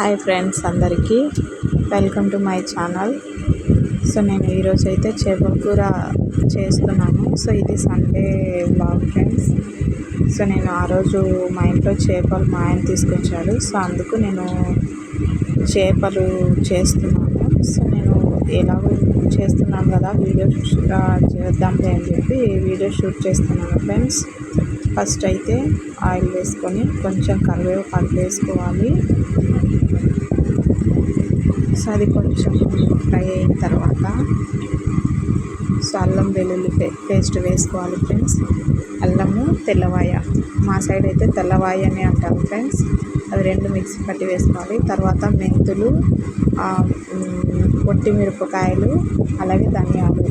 Hi friends అందరికీ. Welcome to my channel. So నేను ఈరోజు అయితే చేపల కూర చేస్తున్నాను. సో ఇది సండే బ్లాగ్ ఫ్రెండ్స్. సో నేను ఆ రోజు మా ఇంట్లో చేపలు మా ఆయన తీసుకొచ్చాడు. సో అందుకు నేను చేపలు చేస్తున్నాను. సో నేను ఎలాగో చేస్తున్నాను కదా వీడియో చేద్దాంలే అని చెప్పి వీడియో షూట్ చేస్తున్నాను ఫ్రెండ్స్. ఫస్ట్ అయితే ఆయిల్ వేసుకొని కొంచెం కరివేపాకు వేసుకోవాలి. సో అది కొంచెం ఫ్రై అయిన తర్వాత సో అల్లం వెల్లుల్లి పేస్ట్ వేసుకోవాలి ఫ్రెండ్స్. అల్లము తెల్లవాయ. మా సైడ్ అయితే తెల్లవాయ అని అంటారు ఫ్రెండ్స్. అవి రెండు మిక్సీ పట్టి వేసుకోవాలి. తర్వాత మెంతులు పొట్టి మిరపకాయలు అలాగే ధనియాలు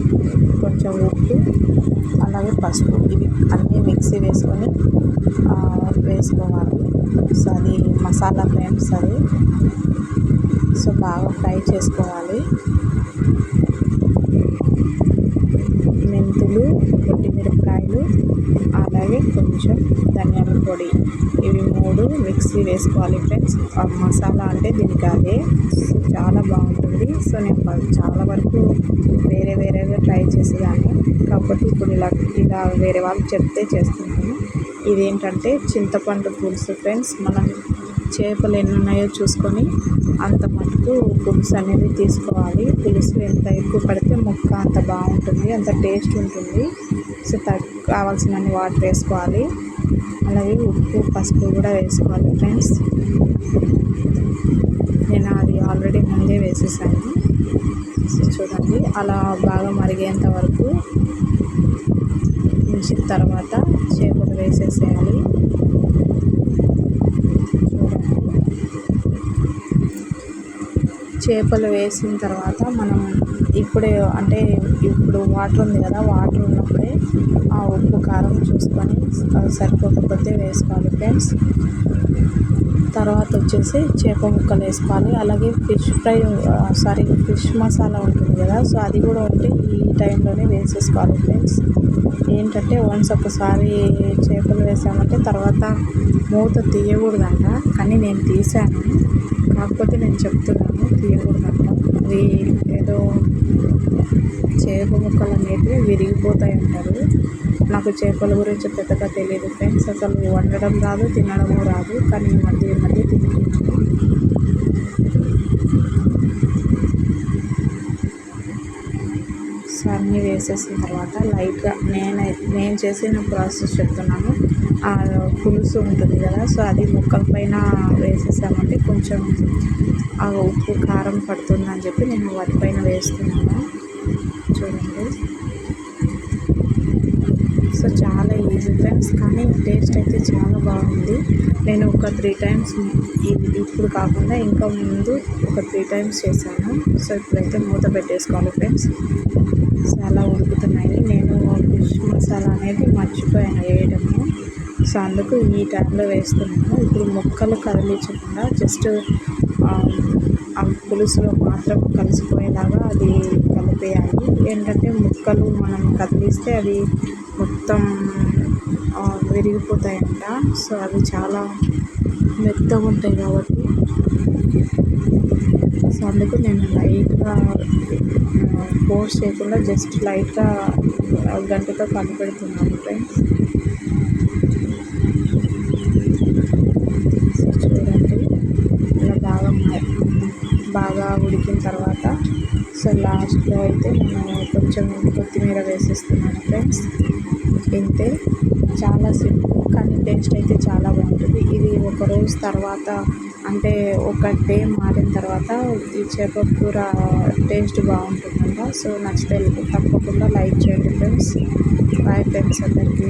కొంచెం ఉప్పు అలాగే పసుపు. ఇవి అన్నీ మిక్సీ వేసుకొని వేసుకోవాలి. సో అది మసాలా ఫ్రెండ్స్ అది. సో బాగా ఫ్రై చేసుకోవాలి మెంతులు మిరపకాయలు అలాగే కొంచెం ధనియాల పొడి. ఇవి మూడు మిక్సీ వేసుకోవాలి ఫ్రెండ్స్. మసాలా అంటే దీనికి అదే. చాలా బాగుంటుంది. సో నేను చాలా వరకు వేరే వేరేగా ట్రై చేసేదాన్ని. కాకపోతే ఇప్పుడు ఇలా ఇలా వేరే వాళ్ళు చెప్తే చేస్తున్నాను ఇదేంటంటే చింతపండు పులుసు ఫ్రెండ్స్. మనం చేపలు ఎన్ని ఉన్నాయో చూసుకొని అంత మటుకు పులుసు అనేది తీసుకోవాలి. పులుసు ఎంత ఎక్కువ పడితే ముక్క అంత బాగుంటుంది అంత టేస్ట్ ఉంటుంది. సో తగ్గ కావాల్సినన్ని వాటర్ వేసుకోవాలి. అలాగే ఉప్పు పసుపు కూడా వేసుకోవాలి ఫ్రెండ్స్. నేను అది ఆల్రెడీ ముందే వేసేసాను. సో చూడండి అలా బాగా మరిగేంత వరకు ఉంచిన తర్వాత చేపలు వేసేసేయాలి. చేపలు వేసిన తర్వాత మనం ఇప్పుడే అంటే ఇప్పుడు వాటర్ ఉంది కదా వాటర్ ఉన్నప్పుడే ఆ ఉప్పు కారం చూసుకొని సరిపోకపోతే వేసుకోవాలి. ఫ్రెండ్స్ తర్వాత వచ్చేసి చేప ముక్కలు వేసుకోవాలి. అలాగే fish fry sorry fish masala ఉంటుంది కదా సో అది కూడా ఉంటే ఈ టైంలోనే వేసేసుకోవాలి ఫ్రెండ్స్. ఏంటంటే వన్స్ ఒకసారి చేపలు వేసామంటే తర్వాత మూత తీయకూడదంట కానీ నేను తీసాను. కాకపోతే నేను చెప్తున్నాను తీయకూడదంట. ఇవి ఏదో చేప ముక్కలు అనేటివి విరిగిపోతాయి అంటారు. నాకు చేపల గురించి పెద్దగా తెలియదు ఫ్రెండ్స్. అసలు వండడం రాదు తినడము రాదు. కానీ ఈ మధ్య ఈ మధ్య తింటున్నాను సో అన్నీ వేసేసిన తర్వాత లైట్గా నేను నేను చేసిన ప్రాసెస్ చెప్తున్నాను. ఆ పులుసు ఉంటుంది కదా సో అది ముక్కల పైన వేసేసామంటే కొంచెం ఆ ఉప్పు కారం పడుతుందని చెప్పి నేను వాటిపైన వేస్తున్నాను. చూడండి. సో చాలా ఈజీ ఫ్రెండ్స్ కానీ టేస్ట్ అయితే చాలా బాగుంది. నేను ఒక త్రీ టైమ్స్ ఇప్పుడు కాకుండా ఇంకా ముందు ఒక త్రీ టైమ్స్ చేశాను. సో ఇప్పుడైతే మూత పెట్టేసుకోవాలి ఫ్రెండ్స్ చాలా ఉడుకుతున్నాయి. నేను ఫిష్ మసాలా అనేది మర్చిపోయాను వేయడము. సో అందుకు ఈ టైంలో వేస్తున్నాను. ఇప్పుడు ముక్కలు కదిలించకుండా జస్ట్ ఆ పులుసులో మాత్రం కలిసిపోయేలాగా అది కలిపేయాలి ఏంటంటే ముక్కలు మనం కదిలిస్తే అవి మొత్తం విరిగిపోతాయంట. సో అవి చాలా మెత్తగా ఉంటాయి కాబట్టి. సో అందుకు నేను లైట్గా ఫోర్స్ చేయకుండా జస్ట్ లైట్గా గంటతో పెడుతున్నాను ఫ్రెండ్స్. చూడండి. ఇలా బాగా బాగా ఉడికిన తర్వాత సో లాస్ట్లో అయితే నేను కొంచెం కొత్తిమీర వేసేస్తున్నాను ఫ్రెండ్స్. ఇంతే చాలా సింపుల్ కానీ టేస్ట్ అయితే చాలా బాగుంటుంది. ఇది ఒక రోజు తర్వాత అంటే ఒక డే మారిన తర్వాత ఈ చేప కూర టేస్ట్ బాగుంటుందంట. సో నచ్చితే తప్పకుండా లైక్ చేయండి ఫ్రెండ్స్. బాయ్ ఫ్రెండ్స్ అందరికీ.